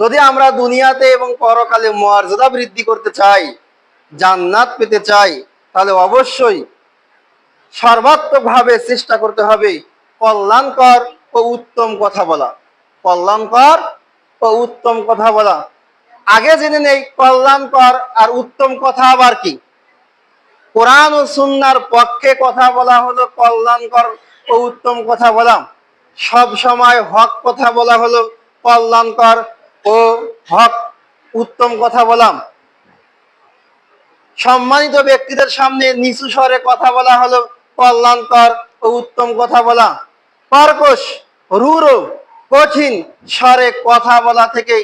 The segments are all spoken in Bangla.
যদি আমরা দুনিয়াতে এবং পরকালে মর্যাদা বৃদ্ধি করতে চাই, জান্নাত পেতে চাই, তাহলে অবশ্যই সর্বাত্মকভাবে চেষ্টা করতে হবে কল্যাণকর ও উত্তম কথা বলা। কল্যাণকর ও উত্তম কথা বলা। আগে জেনে নেই কল্যাণকর আর উত্তম কথা আবার কি। কোরআন ও সুন্নার পক্ষে কথা বলা হলো কল্যাণকর ও উত্তম কথা বলা। সব সময় হক কথা বলা হলো কল্যাণকর ও হক উত্তম কথা বলা সম্মানিত ব্যক্তিদের সামনে নিচু স্বরে কথা বলা হলো কল্যাণকর ও উত্তম কথা বলা। কর্কশ রূঢ়, কঠিন স্বরে কথা বলা থেকে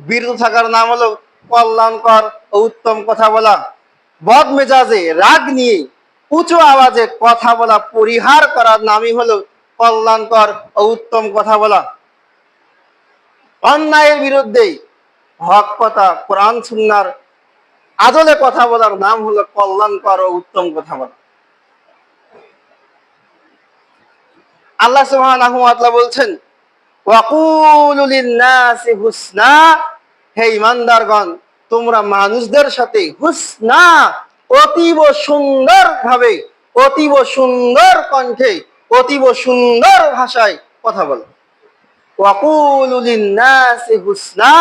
বিরত থাকার নাম হলো কল্যাণকর ও উত্তম কথা বলা। বদ মেজাজে রাগ নিয়ে উঁচু আওয়াজে কথা বলা, পরিহার করার নামই হলো কল্যাণকর ও উত্তম কথা বলা। অন্যায়ের বিরুদ্ধে হক কথা, কোরআন, সুন্নার আদলে কথা বলার নাম হলো কল্যাণকর ও উত্তম কথা বলা। আল্লাহ সুবহানাহু বলছেন হুসনা হে ইমানদারগণ তোমরা মানুষদের সাথে হুসনা, অতীব সুন্দর ভাবে অতীব সুন্দর কণ্ঠে, অতীব সুন্দর ভাষায় কথা বলো। হুসনা।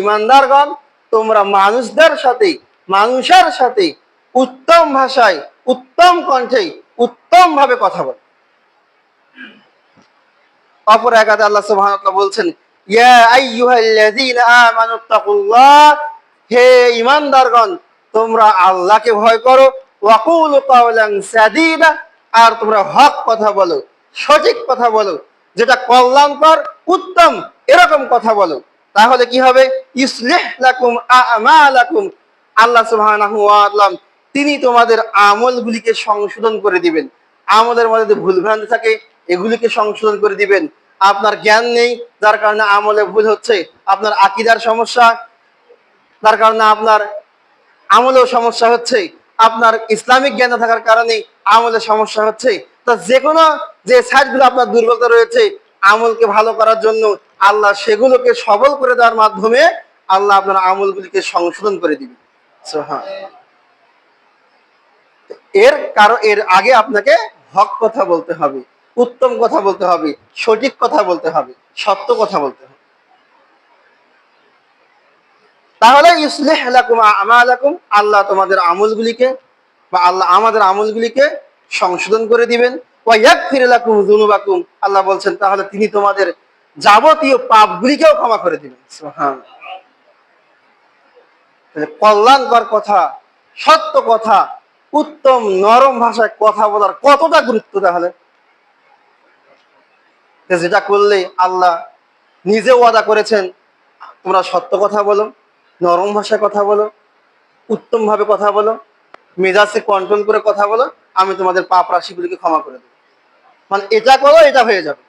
ইমানদারগণ, তোমরা মানুষদের সাথে মানুষের সাথে উত্তম ভাষায়, উত্তম কণ্ঠে উত্তম ভাবে কথা বলো। অপর একাতে আল্লাহ তাআলা বলছেন হে ঈমানদারগণ তোমরা আল্লাহকে ভয় করো। আর তোমরা হক কথা বলো, সঠিক কথা বলো। যেটা কল্যাণকর, উত্তম, এরকম কথা বলো। তাহলে কি হবে? ইসলিহ লাকুম আমালাকুম। আল্লাহ সুবহানাহু ওয়া তাআলা, তিনি তোমাদের আমলগুলিকে সংশোধন করে দিবেন। আমলের মধ্যে যদি ভুল ভ্রান্তি থাকে, এগুলিকে সংশোধন করে দিবেন। আপনার জ্ঞান নেই, যার কারণে আমলে ভুল হচ্ছে। আপনার আকিদার সমস্যা তার কারণে আপনার আমলেও সমস্যা হচ্ছে। আপনার ইসলামিক জ্ঞান থাকার কারণে আমলে সমস্যা হচ্ছে। তা যে কোনো যে সাইডগুলো আপনার দুর্বলতা রয়েছে, আমলকে ভালো করার জন্য আল্লাহ সেগুলোকে সবল করে দেওয়ার মাধ্যমে আল্লাহ আপনার আমলগুলিকে সংশোধন করে দিবে। এর কারণ, এর আগে আপনাকে হক কথা বলতে হবে, উত্তম কথা বলতে হবে, সঠিক কথা বলতে হবে, সত্য কথা বলতে হবে। তাহলে ইসলিহ লাকুম আমালাকুম, আল্লাহ তোমাদের আমলগুলিকে বা আল্লাহ আমাদের আমলগুলিকে সংশোধন করে দিবেন। আল্লাহ বলছেন, তাহলে তিনি তোমাদের যাবতীয় পাপগুলিকেও ক্ষমা করে দিবেন। কল্যাণকর কথা, সত্য কথা, উত্তম নরম ভাষায় কথা বলার কতটা গুরুত্ব তাহলে? যেটা করলে আল্লাহ নিজে ওয়াদা করেছেন, তোমরা সত্য কথা বলো, নরম ভাষায় কথা বলো উত্তম ভাবে কথা বলো মেজাজে কন্ট্রোল করে কথা বলো, আমি তোমাদের পাপ রাশিগুলিকে ক্ষমা করে দেবো। মানে এটা করো এটা হয়ে যাবে।